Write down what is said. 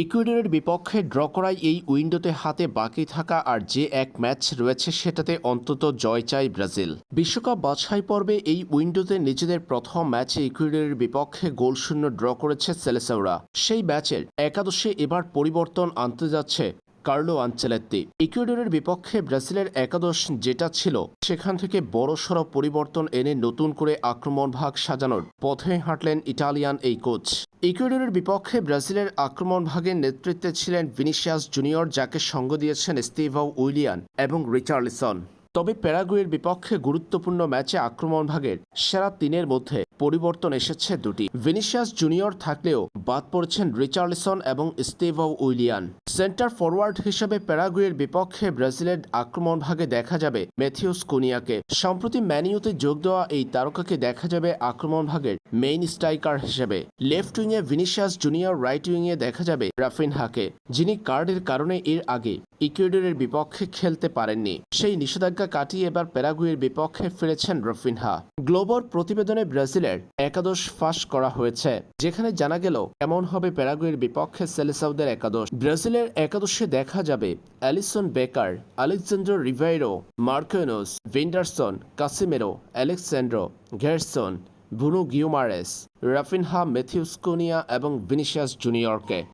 ইকুয়েডরের বিপক্ষে ড্র করায় এই উইন্ডোতে হাতে বাকি থাকা আর যে এক ম্যাচ রয়েছে সেটাতে অন্তত জয় চায় ব্রাজিল। বিশ্বকাপ বাছাই পর্বে এই উইন্ডোতে নিজেদের প্রথম ম্যাচে ইকুয়েডরের বিপক্ষে গোলশূন্য ড্র করেছে সেলেসাউরা। সেই ম্যাচের একাদশে এবার পরিবর্তন আনতে যাচ্ছে কার্লো আঞ্চেলেত্তি। ইকুয়েডরের বিপক্ষে ব্রাজিলের একাদশ যেটা ছিল, সেখান থেকে বড়সড় পরিবর্তন এনে নতুন করে আক্রমণ ভাগ সাজানোর পথে হাঁটলেন ইটালিয়ান এই কোচ। ইকুয়েডরের বিপক্ষে ব্রাজিলের আক্রমণ ভাগের নেতৃত্বে ছিলেন ভিনিসিয়াস জুনিয়র, যাকে সঙ্গ দিয়েছেন স্টিভাও উইলিয়ান এবং রিচার্লিসন। তবে প্যারাগুয়ের বিপক্ষে গুরুত্বপূর্ণ ম্যাচে আক্রমণ ভাগের সেরা তিনের মধ্যে পরিবর্তন এসেছে দুটি। ভিনিসিয়াস জুনিয়র থাকলেও বাদ পড়েছেন রিচার্লিসন এবং স্টিভাও উইলিয়ান। সেন্টার ফরওয়ার্ড হিসেবে প্যারাগুয়ের বিপক্ষে ব্রাজিলের আক্রমণ ভাগে দেখা যাবে ম্যাথিউস কুনিয়াকে। সম্প্রতি ম্যানিউতে যোগ দেওয়া এই তারকাকে দেখা যাবে আক্রমণ ভাগের মেইন স্ট্রাইকার হিসেবে। লেফট উইংয়ে ভিনিসিয়াস জুনিয়র, রাইট উইংয়ে দেখা যাবে রাফিনহাকে, যিনি কার্ডের কারণে এর আগে ইকুয়েডরের বিপক্ষে খেলতে পারেননি। সেই নিষেধাজ্ঞা কাটিয়ে এবার প্যারাগুয়ের বিপক্ষে ফিরেছেন রফিনহা। গ্লোবর প্রতিবেদনে ব্রাজিলের একাদশ ফাঁস করা হয়েছে, যেখানে জানা গেল, এমন হবে প্যারাগুয়ের বিপক্ষে সেলেসাউদের একাদশ। ব্রাজিলের একাদশে দেখা যাবে Alisson Becker, Alexander রিভাইরো Marquinhos Ederson, Casemiro Alex Sandro Gerson, Bruno Guimaraes, Raphinha Matheus Cunha এবং ভিনিসিয়াস জুনিয়রকে।